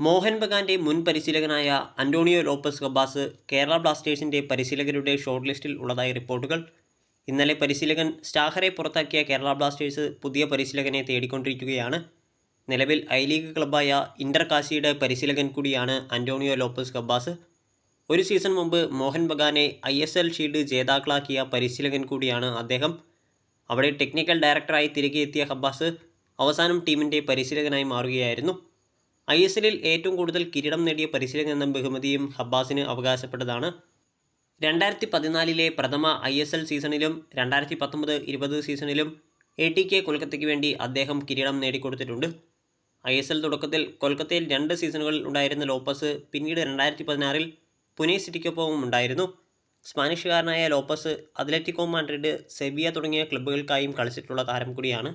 മോഹൻ ബഗാന്റെ മുൻ പരിശീലകനായ Antonio Lopez ഗബാസ് Kerala ബ്ലാസ്റ്റേഴ്സിന്റെ പരിശീലകരുടെ ഷോർട്ട് ലിസ്റ്റിൽ ഉള്ളതായി റിപ്പോർട്ടുകൾ. ഇന്നലെ പരിശീലകൻ സ്റ്റാഹറെ പുറത്താക്കിയ കേരള ബ്ലാസ്റ്റേഴ്സ് പുതിയ പരിശീലകനെ തേടിക്കൊണ്ടിരിക്കുകയാണ്. നിലവിൽ ഐ ലീഗ് ക്ലബ്ബായ ഇന്റർ കാശിയുടെ പരിശീലകൻ കൂടിയാണ് അന്റോണിയോ ലോപ്പസ് ഗബാസ് ഒരു സീസൺ മുമ്പ് മോഹൻ ബഗാനെ ഐ എസ് എൽ ഷീൽഡ് ജേതാക്കളാക്കിയ പരിശീലകൻ കൂടിയാണ് അദ്ദേഹം. അവിടെ ടെക്നിക്കൽ ഡയറക്ടറായി തിരികെ എത്തിയ ഹബ്ബാസ് അവസാനം ടീമിന്റെ പരിശീലകനായി മാറുകയായിരുന്നു. ഐ എസ് എല്ലിൽ ഏറ്റവും കൂടുതൽ കിരീടം നേടിയ പരിശീലകൻ എന്ന ബഹുമതിയും ഹബ്ബാസിന് അവകാശപ്പെട്ടതാണ്. രണ്ടായിരത്തി പതിനാലിലെ പ്രഥമ ഐ എസ് എൽ സീസണിലും രണ്ടായിരത്തി പത്തൊമ്പത് ഇരുപത് സീസണിലും എ ടി കെ കൊൽക്കത്തയ്ക്ക് വേണ്ടി അദ്ദേഹം കിരീടം നേടിക്കൊടുത്തിട്ടുണ്ട്. ഐ എസ് എൽ തുടക്കത്തിൽ കൊൽക്കത്തയിൽ രണ്ട് സീസണുകളിൽ ഉണ്ടായിരുന്ന ലോപ്പസ് പിന്നീട് രണ്ടായിരത്തി പതിനാറിൽ പുനെ സിറ്റിക്കൊപ്പവും ഉണ്ടായിരുന്നു. സ്പാനിഷുകാരനായ ലോപ്പസ് അത്ലറ്റിക്കോ മാഡ്രിഡ് സെബിയ തുടങ്ങിയ ക്ലബ്ബുകൾക്കായും കളിച്ചിട്ടുള്ള താരം കൂടിയാണ്.